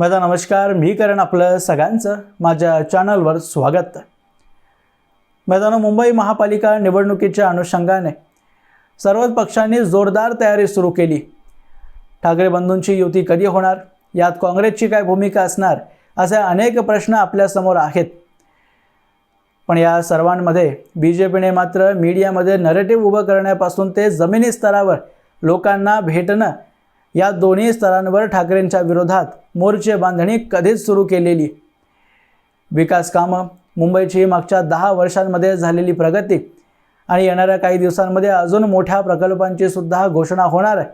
माझा नमस्कार मी करण आपलं सगळ्यांचं माझ्या चॅनलवर स्वागत. मैदान मुंबई महापालिका निवडणुकीच्या अनुषंगाने सर्वच पक्षांनी जोरदार तयारी सुरू केली. ठाकरे बंधूंची युती कधी होणार? यात काँग्रेसची काय भूमिका असणार? असे अनेक प्रश्न आपल्यासमोर आहेत. पण या सर्वांमध्ये बी जे पीने मात्र मीडियामध्ये नरेटिव्ह उभं करण्यापासून ते जमिनी स्तरावर लोकांना भेटणं या दोन्ही स्तरांवर ठाकरेंच्या विरोधात मोर्चे बांधणी कधीच सुरू केलेली. विकास कामं मुंबईची मागच्या दहा वर्षांमध्ये झालेली प्रगती आणि येणाऱ्या काही दिवसांमध्ये अजून मोठ्या प्रकल्पांची सुद्धा घोषणा होणार आहे.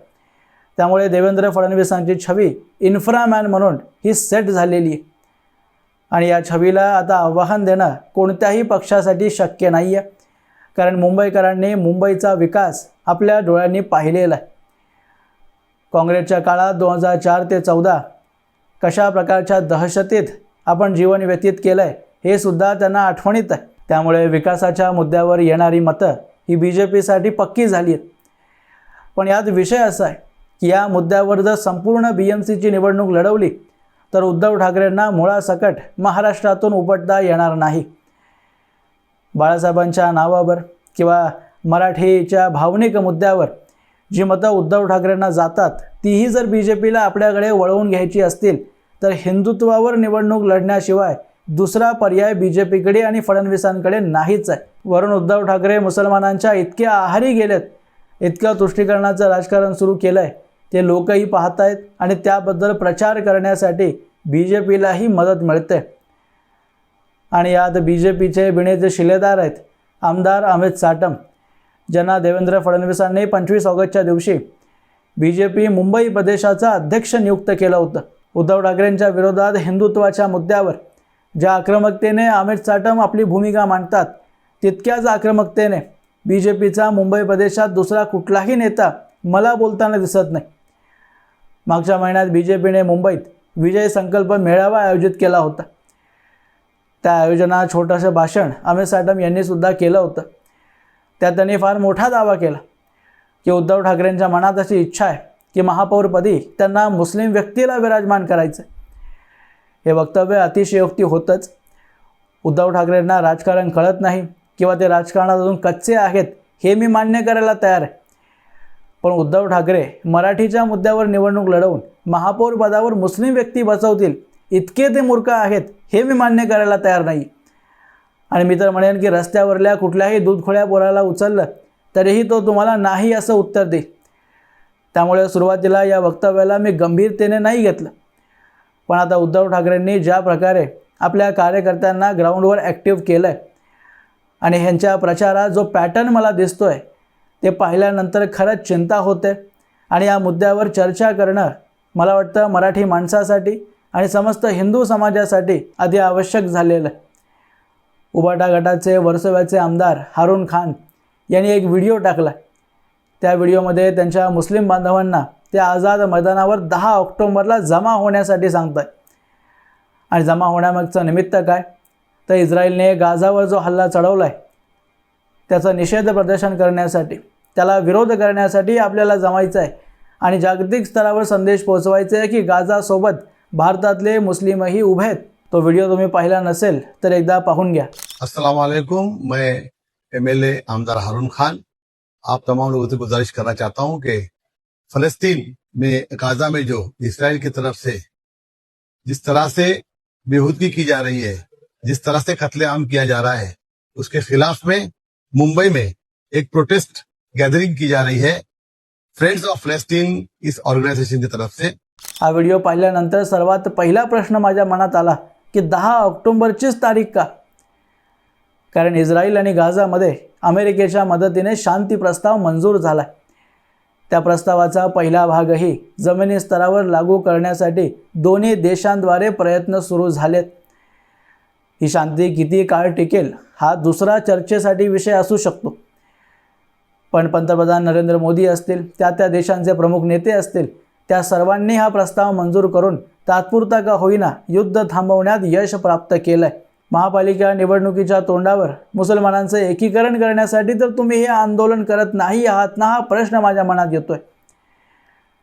त्यामुळे देवेंद्र फडणवीसांची छवी इन्फ्रामॅन म्हणून ही सेट झालेली. आहे. आणि या छवीला आता आव्हान देणं कोणत्याही पक्षासाठी शक्य नाही आहे कारण मुंबईकरांनी मुंबईचा विकास आपल्या डोळ्यांनी पाहिलेला आहे. काँग्रेसच्या काळात दोन हजार चार ते चौदा कशा प्रकारच्या दहशतीत आपण जीवन व्यतीत केलं आहे हे सुद्धा त्यांना आठवणीत आहे. त्यामुळे विकासाच्या मुद्द्यावर येणारी मतं ही बी जे पीसाठी पक्की झाली आहेत पण यात विषय असा आहे की या मुद्द्यावर जर संपूर्ण बी एम सीची निवडणूक लढवली तर उद्धव ठाकरेंना मुळासकट महाराष्ट्रातून उपटता येणार नाही. बाळासाहेबांच्या नावावर किंवा मराठीच्या भावनिक मुद्द्यावर जी मतं उद्धव ठाकरेंना जातात तीही जर बी जे पीला आपल्याकडे वळवून घ्यायची असतील तर हिंदुत्वावर निवडणूक लढण्याशिवाय दुसरा पर्याय बी जे पीकडे आणि फडणवीसांकडे नाहीच आहे. वरून उद्धव ठाकरे मुसलमानांच्या इतक्या आहारी गेलेत इतकं तुष्टीकरणाचं राजकारण सुरू केलं आहे ते लोकही पाहत आहेत आणि त्याबद्दल प्रचार करण्यासाठी बी जे पीलाही मदत मिळते. आणि यात बी जे पीचे बिणेचे शिलेदार आहेत आमदार अमित साटम. ज्यांना देवेंद्र फडणवीसांनी पंचवीस ऑगस्टच्या दिवशी बी जे पी मुंबई प्रदेशाचा अध्यक्ष नियुक्त केलं होतं. उद्धव ठाकरेंच्या विरोधात हिंदुत्वाच्या मुद्द्यावर ज्या आक्रमकतेने अमित साटम आपली भूमिका मांडतात तितक्याच आक्रमकतेने बी जे पीचा मुंबई प्रदेशात दुसरा कुठलाही नेता मला बोलताना दिसत नाही. मागच्या महिन्यात बी जे पीने मुंबईत विजय संकल्प मेळावा आयोजित केला होता. त्या आयोजनात छोटंसं भाषण अमित साटम यांनीसुद्धा केलं होतं. त्यात त्यांनी फार मोठा दावा केला की उद्धव ठाकरेंच्या मनात अशी इच्छा आहे की महापौरपदी त्यांना मुस्लिम व्यक्तीला विराजमान करायचं हे वक्तव्य अतिशयोक्ती होतंच. उद्धव ठाकरेंना राजकारण कळत नाही किंवा ते राजकारणात अजून कच्चे आहेत हे मी मान्य करायला तयार आहे. पण उद्धव ठाकरे मराठीच्या मुद्द्यावर निवडणूक लढवून महापौर पदावर मुस्लिम व्यक्ती बसवतील इतके ते मूर्ख आहेत हे मी मान्य करायला तयार नाही. आणि मी तर म्हणेन की रस्त्यावरल्या कुठल्याही दूधखोळ्या पोराला उचललं तरीही तो तुम्हाला नाही असं उत्तर देईल. त्यामुळे सुरुवातीला या वक्तव्याला मी गंभीरतेने नाही घेतलं. पण आता उद्धव ठाकरेंनी ज्या प्रकारे आपल्या कार्यकर्त्यांना ग्राउंडवर ॲक्टिव्ह केलं आहे आणि ह्यांच्या प्रचारात जो पॅटर्न मला दिसतो आहे ते पाहिल्यानंतर खरंच चिंता होते आणि या मुद्द्यावर चर्चा करणं मला वाटतं मराठी माणसासाठी आणि समस्त हिंदू समाजासाठी अति आवश्यक झालेलं आहे. उबाटा गटाचे वर्सोव्याचे आमदार हारून खान यांनी एक व्हिडिओ टाकला. त्या व्हिडिओमध्ये त्यांच्या मुस्लिम बांधवांना त्या आझाद मैदानावर दहा ऑक्टोंबरला जमा होण्यासाठी सांगत आहे आणि जमा होण्यामागचं निमित्त काय? तर इस्रायलने गाझावर जो हल्ला चढवला आहे त्याचा निषेध प्रदर्शन करण्यासाठी त्याला विरोध करण्यासाठी आपल्याला जमायचं आहे आणि जागतिक स्तरावर संदेश पोहोचवायचा आहे की गाझासोबत भारतातले मुस्लिमही उभे आहेत. तो व्हिडिओ तुम्ही पाहिला नसेल तर एकदा पाहून घ्या. अस्सलाम वालेकुम मैं एमएलए आमदार हारून खान. आप तमाम लोगों से गुजारिश करना चाहता हूँ कि फलस्तीन में गाजा में जो इसराइल की तरफ़ से जिस तरह से बेहूदगी की जा रही है जिस तरह से कत्लेआम किया जा रहा है उसके खिलाफ में मुंबई में एक प्रोटेस्ट गैदरिंग की जा रही है फ्रेंड्स ऑफ़ फलस्तीन इस ऑर्गेनाइजेशन की तरफ़ से। हा व्हिडिओ पाहिल्यानंतर सर्वात पहिला प्रश्न माझ्या मनात आला की दहा ऑक्टोंबरचीच तारीख का? कारण इस्रायल आणि गाझामध्ये अमेरिकेच्या मदतीने शांती प्रस्ताव मंजूर झाला त्या प्रस्तावाचा पहिला भागही जमिनी स्तरावर लागू करण्यासाठी दोन्ही देशांद्वारे प्रयत्न सुरू झालेत. ही शांती किती काळ टिकेल हा दुसरा चर्चेसाठी विषय असू शकतो. पण पंतप्रधान नरेंद्र मोदी असतील त्या त्या देशांचे प्रमुख नेते असतील त्या सर्वांनी हा प्रस्ताव मंजूर करून तात्पुरता का होईना युद्ध थांबवण्यात यश प्राप्त केलंय. महापालिका निवडणुकीच्या तोंडावर मुसलमानांचं एकीकरण करण्यासाठी तर तुम्ही हे आंदोलन करत नाही आहात ना हा प्रश्न माझ्या मनात येतोय.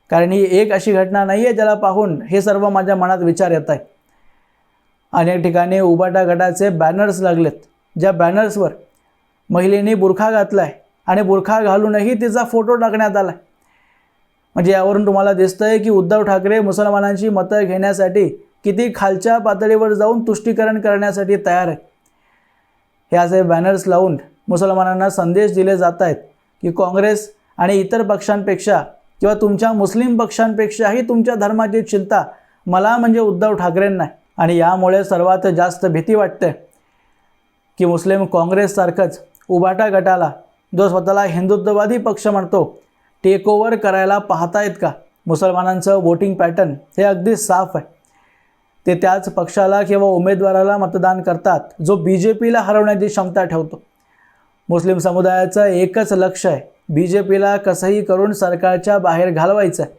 कारण ही एक अशी घटना नाही आहे ज्याला पाहून हे सर्व माझ्या मनात विचार येत आहे अनेक ठिकाणी उबाटा गटाचे बॅनर्स लागलेत. ज्या बॅनर्सवर महिलेने बुरखा घातला आहे आणि बुरखा घालूनही तिचा फोटो टाकण्यात आला आहे म्हणजे यावरून तुम्हाला दिसतंय की उद्धव ठाकरे मुसलमानांची मतं घेण्यासाठी किती खालच्या पातळीवर जाऊन तुष्टीकरण करण्यासाठी तयार आहे. हे असे बॅनर्स लावून मुसलमानांना संदेश दिले जात आहेत की काँग्रेस आणि इतर पक्षांपेक्षा किंवा तुमच्या मुस्लिम पक्षांपेक्षाही तुमच्या धर्माची चिंता मला म्हणजे उद्धव ठाकरेंना आणि यामुळे सर्वात जास्त भीती वाटते की मुस्लिम काँग्रेससारखंच उबाटा गटाला जो स्वतःला हिंदुत्ववादी पक्ष म्हणतो टेक ओव्हर करायला पाहतायत का? मुसलमानांचं वोटिंग पॅटर्न हे अगदी साफ आहे. ते त्याच पक्षाला किंवा उमेदवाराला मतदान करतात जो बी जे पीला हरवण्याची क्षमता ठेवतो. मुस्लिम समुदायाचं एकच लक्ष आहे बी जे पीला कसंही करून सरकारच्या बाहेर घालवायचं. आहे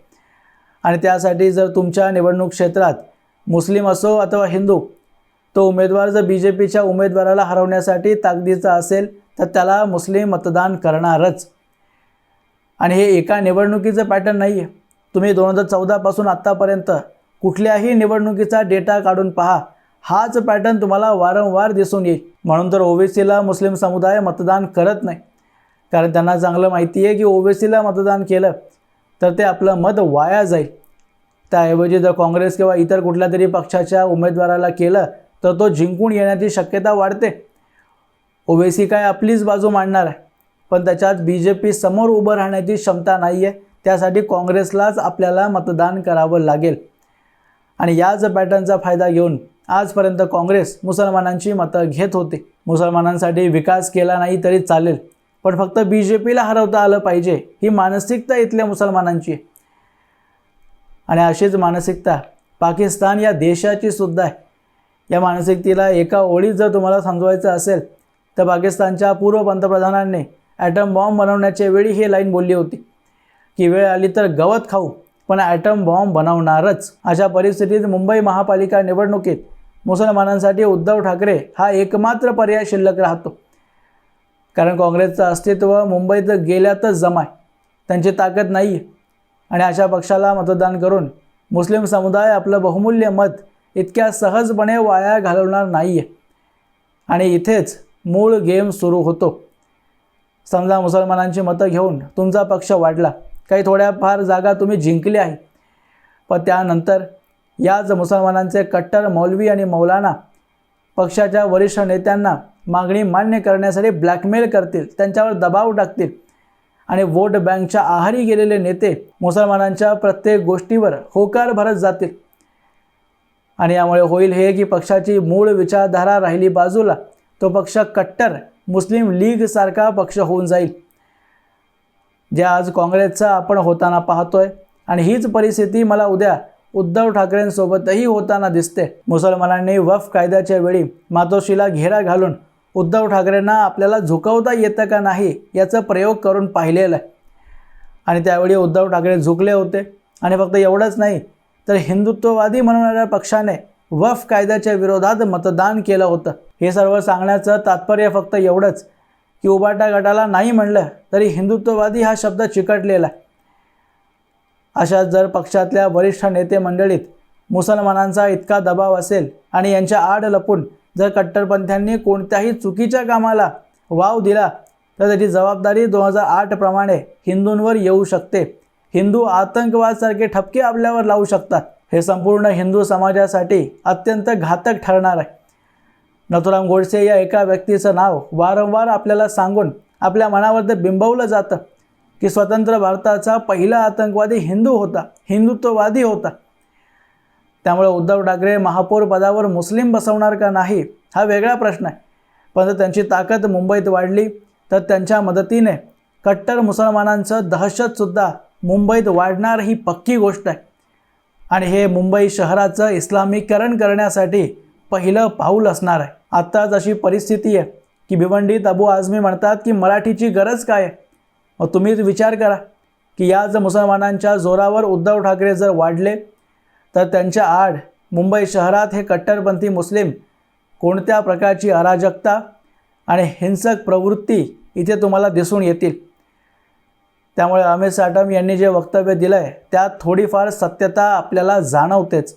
आणि त्यासाठी जर तुमच्या निवडणूक क्षेत्रात मुस्लिम असो अथवा हिंदू तो उमेदवार जर बी जे पीच्या उमेदवाराला हरवण्यासाठी ताकदीचा असेल तर त्याला मुस्लिम मतदान करणारच. आणि हे एका निवडणुकीचं पॅटर्न नाही आहे तुम्ही दोन हजार चौदापासून आत्तापर्यंत कुठल्याही निवडणुकीचा डेटा काढून पहा. हाच पॅटर्न तुम्हाला वारंवार दिसून येईल. म्हणून तर ओबीसीला मुस्लिम समुदाय मतदान करत नाही. कारण त्यांना चांगलं माहिती आहे की ओबीसीला मतदान केलं तर ते आपलं मत वाया जाईल. त्याऐवजी जर काँग्रेस किंवा इतर कुठल्या तरी पक्षाच्या उमेदवाराला केलं तर तो जिंकून येण्याची शक्यता वाढते. ओबीसी काय आपलीच बाजू मांडणार आहे. पण त्याच्यात बी जे पी समोर उभं राहण्याची क्षमता नाही आहे त्यासाठी काँग्रेसलाच आपल्याला मतदान करावं लागेल. आणि याच पॅटर्नचा फायदा घेऊन आजपर्यंत काँग्रेस मुसलमानांची मतं घेत होती. मुसलमानांसाठी विकास केला नाही तरी चालेल. पण फक्त बी जे पीला हरवता आलं पाहिजे ही मानसिकता इथल्या मुसलमानांची आणि अशीच मानसिकता पाकिस्तान या देशाची सुद्धा आहे. या मानसिकतेला एका ओळीत जर तुम्हाला समजवायचं असेल तर पाकिस्तानच्या पूर्व पंतप्रधानांनी ॲटम बॉम्ब बनवण्याच्या वेळी ही लाईन बोलली होती. की वेळ आली तर गवत खाऊ पण ॲटम बॉम्ब बनवणारच. अशा परिस्थितीत मुंबई महापालिका निवडणुकीत मुसलमानांसाठी उद्धव ठाकरे हा एकमात्र पर्याय शिल्लक राहतो. कारण काँग्रेसचं अस्तित्व मुंबईत गेल्यातच जमाय. त्यांची ताकद नाही आहे आणि अशा पक्षाला मतदान करून मुस्लिम समुदाय आपलं बहुमूल्य मत इतक्या सहजपणे वाया घालवणार नाही आहे आणि इथेच मूळ गेम सुरू होतो. समजा मुसलमानांची मतं घेऊन तुमचा पक्ष वाढला. काही थोड्याफार जागा तुम्ही जिंकल्या आहे. पण त्यानंतर याच मुसलमानांचे कट्टर मौलवी आणि मौलाना पक्षाच्या वरिष्ठ नेत्यांना मागणी मान्य करण्यासाठी ब्लॅकमेल करतील त्यांच्यावर दबाव टाकतील आणि वोट बँकच्या आहारी गेलेले नेते मुसलमानांच्या प्रत्येक गोष्टीवर होकार भरत जातील. आणि यामुळे होईल हे की पक्षाची मूळ विचारधारा राहिली बाजूला. तो पक्ष कट्टर मुस्लिम लीगसारखा पक्ष होऊन जाईल. जे आज काँग्रेसचा आपण होताना पाहतोय. आणि हीच परिस्थिती मला उद्या उद्धव ठाकरेंसोबतही होताना दिसते. मुसलमानांनी वफ कायद्याच्या वेळी मातोश्रीला घेरा घालून उद्धव ठाकरेंना आपल्याला झुकवता येतं का नाही याचा प्रयोग करून पाहिलेला आहे. आणि त्यावेळी उद्धव ठाकरे झुकले होते. आणि फक्त एवढंच नाही तर हिंदुत्ववादी म्हणणाऱ्या पक्षाने वफ कायद्याच्या विरोधात मतदान केलं होतं. हे सर्व सांगण्याचं तात्पर्य फक्त एवढंच की उबाटा गटाला नाही म्हणलं तरी हिंदुत्ववादी हा शब्द चिकटलेला आहे. अशा जर पक्षातल्या वरिष्ठ नेते मंडळीत मुसलमानांचा इतका दबाव असेल आणि यांच्या आड लपून जर कट्टरपंथ्यांनी कोणत्याही चुकीच्या कामाला वाव दिला तर त्याची जबाबदारी दोन हजार आठप्रमाणे हिंदूंवर येऊ शकते. हिंदू आतंकवादसारखे ठपके आपल्यावर लावू शकतात. हे संपूर्ण हिंदू समाजासाठी अत्यंत घातक ठरणार आहे. नथुराम गोडसे या एका व्यक्तीचं नाव वारंवार आपल्याला सांगून आपल्या मनावर ते बिंबवलं जातं की स्वतंत्र भारताचा पहिला आतंकवादी हिंदू होता हिंदुत्ववादी होता. त्यामुळे उद्धव ठाकरे महापौर पदावर मुस्लिम बसवणार का नाही हा वेगळा प्रश्न आहे. पण जर त्यांची ताकद मुंबईत वाढली तर त्यांच्या मदतीने कट्टर मुसलमानांचं दहशतसुद्धा मुंबईत वाढणार ही पक्की गोष्ट आहे. आणि हे मुंबई शहराचं इस्लामीकरण करण्यासाठी पहिलं पाऊल असणार आहे. आत्ताच अशी परिस्थिती आहे की भिवंडीत अबू आझमी म्हणतात की मराठीची गरज काय आहे? मग तुम्हीच विचार करा की या जर मुसलमानांच्या जोरावर उद्धव ठाकरे जर वाढले तर त्यांच्या आड मुंबई शहरात हे कट्टरपंथी मुस्लिम कोणत्या प्रकारची अराजकता आणि हिंसक प्रवृत्ती इथे तुम्हाला दिसून येतील? त्यामुळे अमित साटम यांनी जे वक्तव्य दिलं आहे त्यात थोडीफार सत्यता आपल्याला जाणवतेच.